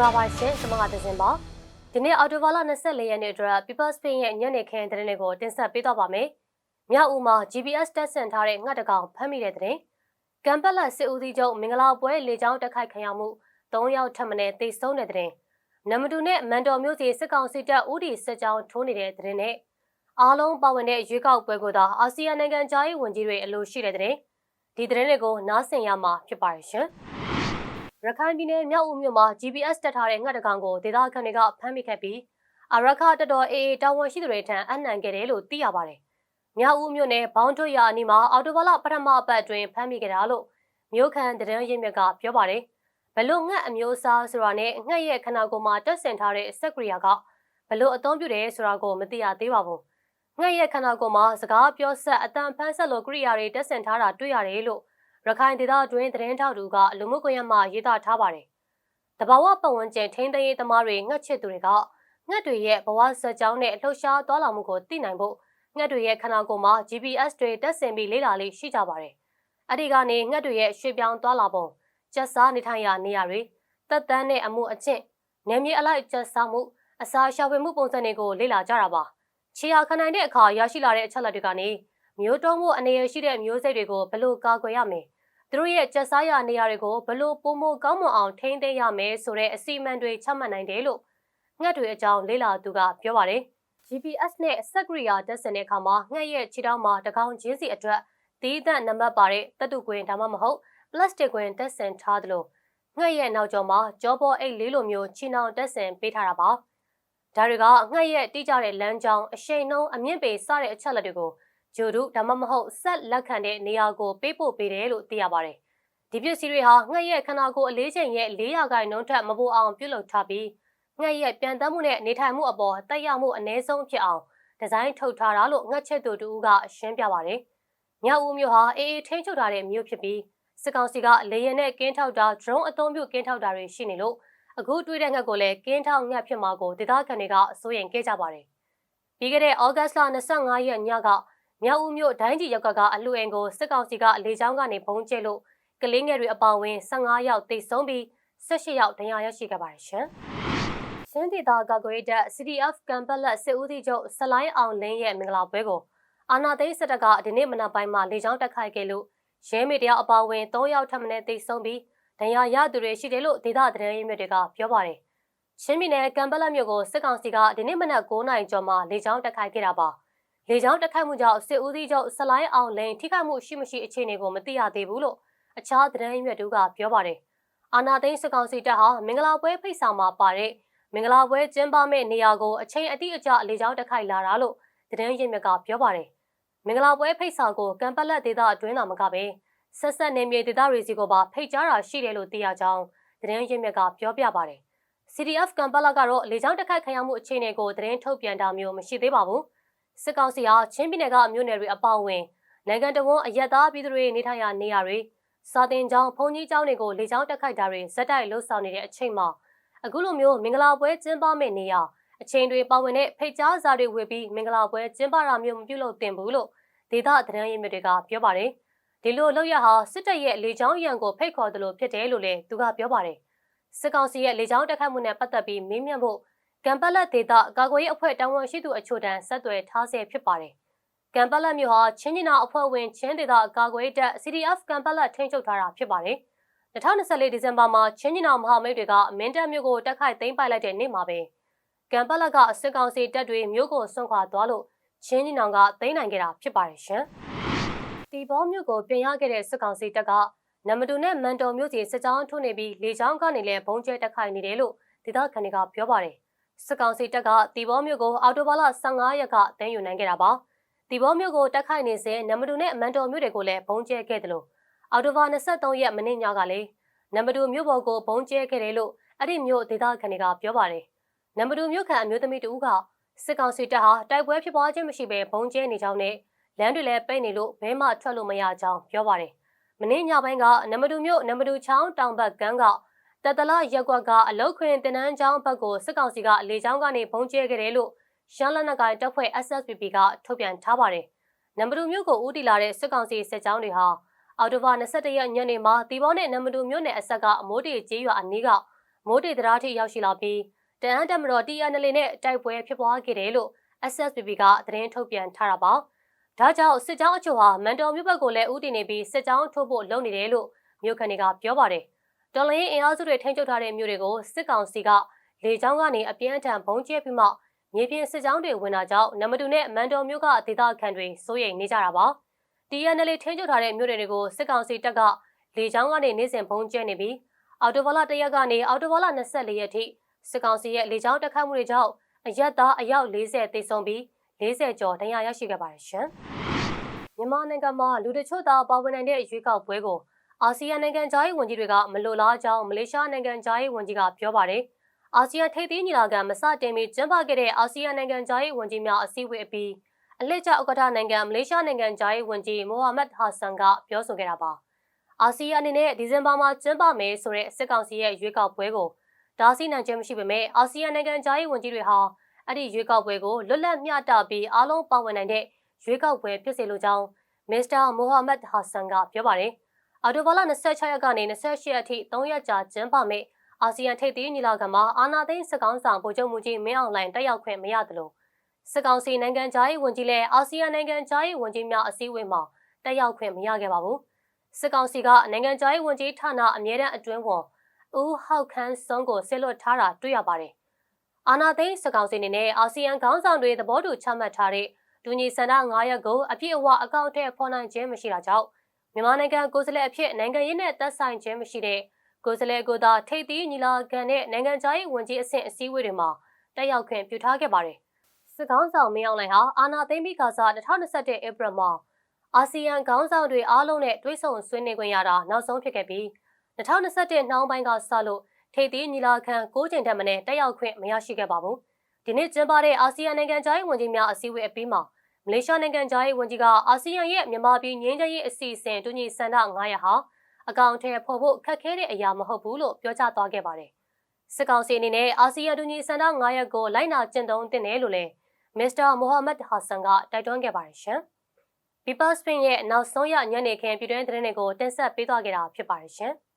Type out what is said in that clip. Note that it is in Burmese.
္ဂလာပါရှင်ကျွန်မကတင်စင်ပါဒီနေ့အော်တိုဘာလ24ရက်နေ့အတွက် People Spain ရဲ့ညနေခင်းသတင်းတွေကိုတင်ဆက်ပေးတော့ပါမယ်မြောက်ဦးမှာ GPS တက်ဆင်ထားတဲ့ငှက်တကောင်ဖမ်းမိတဲ့သတင်းကံပက်လက်စစ်ဦးစီးချုပ်မင်္ဂလာပွဲလေကြောင်းတက်ခိုက်ခံရမှု3ယောက်ထပ်မံတေဆုံးတဲ့သတင်းနမတူနဲ့မန်တော်မျိုးစီစစ်ကောင်စီတပ်ဦးတီစစ်ကြောင်းထိုးနေတဲ့သတင်းနဲ့အားလုံးပါဝင်တဲ့ရွေးကောက်ပွဲကိုသာအာဆီယံနိုင်ငံသားရေးဝန်ကြီးတွေအလို့ရှိတဲ့သတင်းဒီသတင်းတွေကိုနားဆင်ရမှာဖြစ်ပါရဲ့ရှင် ရခိုင်ပြည်နယ်မြောက်ဦးမြို့မှာ GPS တက်ထားတဲ့ငှက်တကောင်ကိုဒေသခံတွေကဖမ်းမိခဲ့ပြီးအရခတတော်အေးတာဝန်ရှိသူတွေထံအနှံခဲ့တယ်လို့သိရပါတယ်။မြောက်ဦးမြို့နယ်ဘောင်းထွတ်ရအနီးမှာအော်တိုဘလပထမအပတ်အတွင်းဖမ်းမိခဲ့တာလို့မြို့ခံတရန်ရင်းမြစ်ကပြောပါတယ်။ဘလို့ငှက်အမျိုးအစားဆိုတာနဲ့ငှက်ရဲ့ခနာကိုယ်မှာတက်ဆင်ထားတဲ့စက်ကရိယာကဘလို့အသုံးပြုတယ်ဆိုတာကိုမသိရသေးပါဘူး။ငှက်ရဲ့ခနာကိုယ်မှာစကားပြောဆက်အတန်ဖန်းဆက်လိုကိရိယာတွေတက်ဆင်ထားတာတွေ့ရတယ်လို့ ရခိုင်ဒေသအတွင်းသတင်းထောက်တူကလူမှုကွန်ရက်မှာရေးသားထားပါတယ်။တဘာဝပတ်ဝန်းကျင်ထိန်းသိမ်းရေးသမားတွေငှက်ချစ်သူတွေကငှက်တွေရဲ့ဘဝဆက်ကြောင်းနဲ့လှုပ်ရှားသွားလာမှုကိုသိနိုင်ဖို့ငှက်တွေရဲ့ခန္ဓာကိုယ်မှာ GPS တွေတက်ဆင်ပြီးလေ့လာလေးရှိကြပါတယ်။အဲ့ဒီကနေငှက်တွေရဲ့ရွှေ့ပြောင်းသွားလာပုံကျက်စားနေထိုင်ရာနေရာတွေတက်တန်းတဲ့အမှုအကျင့်နေမြေအလိုက်ကျက်စားမှုအစာရှာဖွေမှုပုံစံတွေကိုလေ့လာကြတာပါ။ခြေဟာခံနိုင်တဲ့အခါရရှိလာတဲ့အချက်လက်တွေကနေမျိုးတုံးမှုအနေရရှိတဲ့မျိုးစိတ်တွေကိုဘယ်လိုကာကွယ်ရမလဲ သူတို့ရဲ့ကျက်စားရနေရာတွေကိုဘလို့ပုံမကောင်းမွန်အောင်ထိန်းသိမ်းရမယ်ဆိုတဲ့အစီအမံတွေချမှတ်နိုင်တယ်လို့ငှက်တွေအကြောင်းလေ့လာသူကပြောပါတယ်။ GPS နဲ့စက်ကရိယာတက်ဆင်တဲ့အခါမှာငှက်ရဲ့ခြေထောက်မှာတကောင်ချင်းစီအတွက်တီးသန့်နံပါတ်ပါတဲ့တပ်တုကွင်းဒါမှမဟုတ်ပလတ်စတစ်ကွင်းတက်ဆင်ထားသလိုငှက်ရဲ့နောက်ကျောမှာကြောပေါ်အိတ်လေးလိုမျိုးချီနှောင်တက်ဆင်ပေးထားတာပါ။ဒါတွေကငှက်ရဲ့တိကျတဲ့လမ်းကြောင်းအရှိန်နှုံးအမြင့်ပေစတဲ့အချက်လက်တွေကို ဂျိုဒုဒါမှမဟုတ်ဆက်လက်ခံတဲ့နေရာကိုပေးပို့ပေးတယ်လို့သိရပါတယ်။ဒီပစ္စည်းတွေဟာငှက်ရဲ့ခန္ဓာကိုယ်အလေးချိန်ရဲ့400ခိုင်နှုန်းထက်မပိုအောင်ပြုလုပ်ထားပြီးငှက်ရဲ့ပြန်တမ်းမှုနဲ့နေထိုင်မှုအပေါ်တက်ရောက်မှုအ ਨੇ ဆုံးဖြစ်အောင်ဒီဇိုင်းထုတ်ထားတာလို့ငှက်ချက်သူတူကရှင်းပြပါတယ်။မြောက်ဦးမြို့ဟာအေးအေးထိန်းချုပ်ထားတဲ့မြို့ဖြစ်ပြီးစစ်ကောင်စီကလေရင်နဲ့ကင်းထောက်တာ drone အသုံးပြုကင်းထောက်တာတွေရှိနေလို့အခုတွေ့တဲ့ငှက်ကိုလည်းကင်းထောက်ငှက်ဖြစ်မှာကိုဒေသခံတွေကအစိုးရင်ခဲ့ကြပါတယ်။ပြီးခဲ့တဲ့ဩဂတ်စ်လ25ရက်ညက မြောက်ဦးမြို့ဒိုင်းကြီးရပ်ကွက်ကအလှူအင်ကိုစစ်ကောင်စီကလေကြောင်းကနေဘုံကျဲလို့ကလေးငယ်တွေအပါအဝင်15ယောက်တိတ်ဆုံးပြီး18ယောက်ဒဏ်ရာရရှိခဲ့ပါတယ်ရှင်။ရှင်းဒေသကာကွယ်တပ် CDF ကံပက်လက်စစ်ဦးစီးချုပ်ဆလိုင်းအောင်လင်းရဲ့မင်္ဂလာပွဲကိုအာနာသိန်းစစ်တပ်ကဒီနေ့မနက်ပိုင်းမှာလေကြောင်းတက်ခိုက်ခဲ့လို့ရဲမေတရာအပါအဝင်3ယောက်ထပ်မံတိတ်ဆုံးပြီးဒဏ်ရာရသူတွေရှိတယ်လို့ဒေသသတင်းရင်းမြစ်တွေကပြောပါတယ်။ချင်းပြည်နယ်ကံပက်လက်မြို့ကိုစစ်ကောင်စီကဒီနေ့မနက်9နာရီကျော်မှာလေကြောင်းတက်ခိုက်ခဲ့တာပါ။ လေကြောင်းတက်ခိုက်မှုကြောင့်စစ်ဦးစီးချုပ်ဆလိုင်းအောင်လင်းထိခိုက်မှုရှိမရှိအခြေအနေကိုမသိရသေးဘူးလို့အခြားသတင်းရွက်တို့ကပြောပါတယ်။အာနာသိန်းစကောင်စီတပ်ဟာမင်္ဂလာပွဲဖိတ်ဆောင်မှာပါတဲ့မင်္ဂလာပွဲကျင်းပမဲ့နေရာကိုအချိန်အတိအကျလေကြောင်းတက်ခိုက်လာတာလို့သတင်းရင်းမြစ်ကပြောပါတယ်။မင်္ဂလာပွဲဖိတ်ဆောင်ကိုကံပက်လက်ဒေသအတွင်းသာမကပဲဆက်ဆက်နေမြေဒေသတွေစီကိုပါဖိတ်ကြားတာရှိတယ်လို့သိရကြောင်းသတင်းရင်းမြစ်ကပြောပြပါတယ်။ CDF ကံပက်လက်ကတော့လေကြောင်းတက်ခိုက်ခံရမှုအခြေအနေကိုသတင်းထုတ်ပြန်တာမျိုးမရှိသေးပါဘူး။ စစ်ကောင်စီဟာချင်းပြည်နယ်ကမြို့နယ်တွေအပေါအဝင်နိုင်ငံတော်ဝန်အရက်သားပြည်သူတွေနေထိုင်ရာနေရာတွေစာတင်ကျောင်းဘုံကြီးကျောင်းတွေကိုလေကြောင်းတက်ခိုက်တာတွေဇက်တိုက်လှုပ်ဆောင်နေတဲ့အချိန်မှာအခုလိုမျိုးမင်္ဂလာပွဲကျင်းပမယ့်နေရာအချိန်တွေပါဝင်တဲ့ဖိတ်ကြားစာတွေဝေပြီးမင်္ဂလာပွဲကျင်းပတာမျိုးမပြုလုပ်သင့်ဘူးလို့ဒေသသတင်းရင်းမြစ်တွေကပြောပါတယ်ဒီလိုလောက်ရဟာစစ်တပ်ရဲ့လေကြောင်းရန်ကိုဖိတ်ခေါ်တယ်လို့ဖြစ်တယ်လို့လည်းသူကပြောပါတယ်စစ်ကောင်စီရဲ့လေကြောင်းတက်ခတ်မှုနဲ့ပတ်သက်ပြီးမေးမြန်းဖို့ ကံပက်လက်ဒေသကာကွယ်ရေးအဖွဲ့တာဝန်ရှိသူအချို့တန်းဆက်သွယ်ထားဆဲဖြစ်ပါတယ်ကမ်ပက်လက်မြို့ဟာချင်းကျင်နာအဖွဲ့ဝင်ချင်းဒေသကာကွယ်တပ် CDF ကမ်ပက်လက်ထိန်းချုပ်ထားတာဖြစ်ပါတယ်။2024ဒီဇင်ဘာမှာချင်းကျင်နာမဟာမိတ်တွေကမင်းတပ်မြို့ကိုတက်ခိုက်သိမ်းပိုက်လိုက်တဲ့နေ့မှာပဲကမ်ပက်လက်ကစစ်ကောင်စီတပ်တွေမြို့ကိုဆွန့်ခွာသွားလို့ချင်းကျင်နာကသိမ်းနိုင်ခဲ့တာဖြစ်ပါတယ်ရှင်။တီဘောမြို့ကိုပြင်ရခဲ့တဲ့စစ်ကောင်စီတပ်ကနမတူနဲ့မန်တော်မြို့စီစစ်ကြောင်းထုတ်နေပြီးလေကြောင်းကနေလည်းဘုံကျဲတက်ခိုက်နေတယ်လို့ဒေသခံတွေကပြောပါတယ်။ စစ်ကောင်စီတပ်ကတီဘောမြို့ကိုအော်တိုဘာလ15ရက်ကသိမ်းယူနိုင်ခဲ့တာပါ။ဒီဘောမျိုးကိုတက်ခိုက်နေစဉ်နမတူနဲ့မန်တော်မျိုးတွေကိုလည်းဘုံကျဲခဲ့တယ်လို့အော်တိုဘာ23ရက်မနေ့ညကလည်းနမတူမျိုးပေါ်ကိုဘုံကျဲခဲ့တယ်လို့အဲ့ဒီမျိုးဒေသခံတွေကပြောပါတယ်နမတူမျိုးခံအမျိုးသမီးတူကစစ်ကောင်စီတပ်ဟာတိုက်ပွဲဖြစ်ပွားခြင်းမရှိဘဲဘုံကျဲနေကြောင်းနဲ့လမ်းတွေလည်းပိတ်နေလို့ဘဲမှထွက်လို့မရကြောင်းပြောပါတယ်မနေ့ညပိုင်းကနမတူမျိုးနမတူချောင်းတောင်ဘက်ကန်းက တတလရက်ကွက်ကအလုတ်ခွင်တင်နန်းချောင်းဘက်ကိုစစ်ကောင်စီကလေကြောင်းကနေဘုံကျဲခဲ့တယ်လို့ရှမ်းလက်နက်ကိုင်တပ်ဖွဲ့ SSPP ကထုတ်ပြန်ထားပါတယ်။နံပါတ်မြို့ကိုဦးတည်လာတဲ့စစ်ကောင်စီစစ်ကြောင်းတွေဟာအော်တိုဘာ22ရက်ညနေမှာတီဘောနဲ့နံပါတ်မြို့နယ်အဆက်ကအမိုးတီကျေးရွာအနီးကမိုးတေတရာထိရောက်ရှိလာပြီးတအန်းတက်မတော် TNL နဲ့တိုက်ပွဲဖြစ်ပွားခဲ့တယ်လို့ SSPP ကသတင်းထုတ်ပြန်ထားတာပါ။ဒါကြောင့်စစ်ကြောင်းအချို့ဟာမန်တော်မြို့ဘက်ကိုလည်းဦးတည်နေပြီးစစ်ကြောင်းထုတ်ဖို့လုပ်နေတယ်လို့မြို့ခံတွေကပြောပါတယ်။ တော်လိုင်းအင်အားစုတွေထိန်းချုပ်ထားတဲ့မြို့တွေကိုစစ်ကောင်စီကလေကြောင်းကနေအပြင်းအထန်ဘုံကျဲပြီးမှမြေပြင်စစ်ကြောင်းတွေဝင်လာကြောင်းနမတူနဲ့မန်တော်မြို့ကဒေသခံတွေစိုးရိမ်နေကြတာပါ။ TNL ထိန်းချုပ်ထားတဲ့မြို့တွေကိုစစ်ကောင်စီတပ်ကလေကြောင်းကနေနေ့စဉ်ဘုံကျဲနေပြီးအော်တိုဘာလ၁ရက်ကနေအော်တိုဘာလ24ရက်ထိစစ်ကောင်စီရဲ့လေကြောင်းတက်ခတ်မှုတွေကြောင့်အရက်သားအယောက်40သေဆုံးပြီး40ကျော်ဒဏ်ရာရရှိခဲ့ပါတယ်ရှင်။မြန်မာနိုင်ငံမှာလူတချို့သာပါဝင်နိုင်တဲ့ရွေးကောက်ပွဲကို အာဆီယံနိုင်ငံသားရေးဝန်ကြီးတွေကမလိုလားကြောင်းမလေးရှားနိုင်ငံသားရေးဝန်ကြီးကပြောပါတယ်။အာဆီယံထိပ်သီးညီလာခံမစတင်မီကျင်းပခဲ့တဲ့အာဆီယံနိုင်ငံသားရေးဝန်ကြီးများအစည်းအဝေးအပြီးအလှည့်ကျဥက္ကဋ္ဌနိုင်ငံမလေးရှားနိုင်ငံသားရေးဝန်ကြီးမိုဟာမက်ဟာဆန်ကပြောဆိုခဲ့တာပါ။အာဆီယံအနေနဲ့ဒီဇင်ဘာမှာကျင်းပမယ်ဆိုတဲ့စစ်ကောင်စီရဲ့ရွေးကောက်ပွဲကိုဒါစီနိုင်ခြင်းမရှိပေမဲ့အာဆီယံနိုင်ငံသားရေးဝန်ကြီးတွေဟာအဲ့ဒီရွေးကောက်ပွဲကိုလွတ်လပ်မျှတပြီးအားလုံးပါဝင်နိုင်တဲ့ရွေးကောက်ပွဲဖြစ်စေလိုကြောင်းမစ္စတာမိုဟာမက်ဟာဆန်ကပြောပါတယ်။ အော်တိုဘာလ26ရက်ကနေ28ရက်အထိ3ရက်ကြာကျင်းပမယ့်အာဆီယံထိပ်သီးညီလာခံမှာအာနာသိန်းစကောင်းဆောင်ဗိုလ်ချုပ်မူကြီးမင်းအောင်လှိုင်တက်ရောက်ခွင့်မရသလိုစစ်ကောင်စီနိုင်ငံသားရေးဝန်ကြီးလည်းအာဆီယံနိုင်ငံသားရေးဝန်ကြီးများအစည်းအဝေးမှာတက်ရောက်ခွင့်မရခဲ့ပါဘူး။စစ်ကောင်စီကနိုင်ငံသားရေးဝန်ကြီးဌာနအမြဲတမ်းအတွင်းဝန်ဦးဟောက်ခန်းစုံကိုဆစ်လွတ်ထားတာတွေ့ရပါတယ်။အာနာသိန်းစကောင်စီအနေနဲ့အာဆီယံခေါင်းဆောင်တွေသဘောတူချမှတ်ထားတဲ့ဒူညီဆန္ဒ9ရက်ကိုအပြည့်အဝအကောင့်ထဲဖော်နိုင်ခြင်းမရှိတာကြောင့် မြန်မာနိုင်ငံကိုယ်စားလှယ်အဖြစ်နိုင်ငံရေးနဲ့သက်ဆိုင်ခြင်းမရှိတဲ့ကိုယ်စားလှယ်ကိုသာထိပ်သီးညီလာခံနဲ့နိုင်ငံခြားရေးဝန်ကြီးအဆင့်အစည်းအဝေးတွေမှာတက်ရောက်ခွင့်ပြုထားခဲ့ပါတယ်။စစ်ကောင်းဆောင်မင်းအောင်လှိုင်ဟာအာနာသိန်းပြီးခါစား2021ဧပြီမှာအာဆီယံခေါင်းဆောင်တွေအားလုံးနဲ့တွဲဆုံဆွေးနွေးခွင့်ရတာနောက်ဆုံးဖြစ်ခဲ့ပြီး2021နှောင်းပိုင်းကစလို့ထိပ်သီးညီလာခံ၉ချိန်တက်မနဲ့တက်ရောက်ခွင့်မရရှိခဲ့ပါဘူး။ဒီနေ့ကျင်းပတဲ့အာဆီယံနိုင်ငံသားရေးဝန်ကြီးများအစည်းအဝေးအပြီးမှာ မလေးရှားနိုင်ငံသားရေးဝန်ကြီးကအာဆီယံရဲ့မြန်မာပြည်ငြိမ်းချမ်းရေးအစီအစဉ်တူညီဆန္ဒ900ဟာအကောင့်ထဲပေါ်ဖို့ခက်ခဲတဲ့အရာမဟုတ်ဘူးလို့ပြောကြားသွားခဲ့ပါတယ်။စစ်ကောင်စီအနေနဲ့အာဆီယံတူညီဆန္ဒ900ကိုလိုက်နာကျင့်သုံးသင့်တယ်လို့လည်းမစ္စတာမိုဟာမက်ဟာဆန်ကတိုက်တွန်းခဲ့ပါတယ်ရှင်။ People Spin ရဲ့နောက်ဆုံးရညနေခင်းပြည်တွင်းသတင်းတွေကိုတင်ဆက်ပေးသွားခဲ့တာဖြစ်ပါတယ်ရှင်။